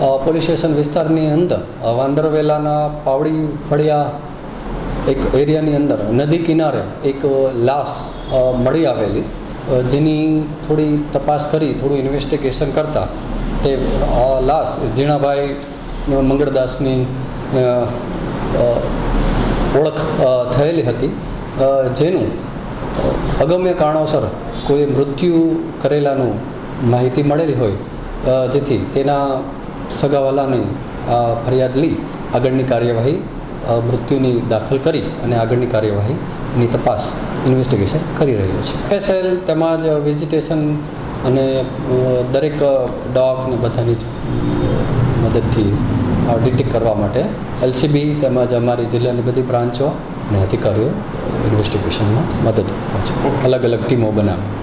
Police station વિસ્તારની અંદર વાંદરવેલાના પાવડી ફળિયા એક એરિયાની અંદર, નદી કિનારે એક લાશ મળી આવેલી. જેની થોડી તપાસ કરી, થોડું ઇન્વેસ્ટિગેશન કરતાં તે લાશ ઝીણાભાઈ મંગળદાસની ઓળખ થયેલી હતી. જેનું અગમ્ય કારણોસર કોઈ મૃત્યુ કરેલાનું માહિતી મળેલી હોય જેથી તેના સગાવાલાની ફરિયાદ લઈ આગળની કાર્યવાહી મૃત્યુની દાખલ કરી અને આગળની કાર્યવાહીની તપાસ ઇન્વેસ્ટિગેશન કરી રહ્યો છે. એફએસએલ તેમજ વેજીટેશન અને દરેક ડોગ ને બધાની મદદથી ડિટેક્ટ કરવા માટે એલસીબી તેમજ અમારી જિલ્લાની બધી બ્રાન્ચો અને અધિકારીઓ ઇન્વેસ્ટિગેશનમાં મદદ આપે છે. અલગ અલગ ટીમો બનાવી.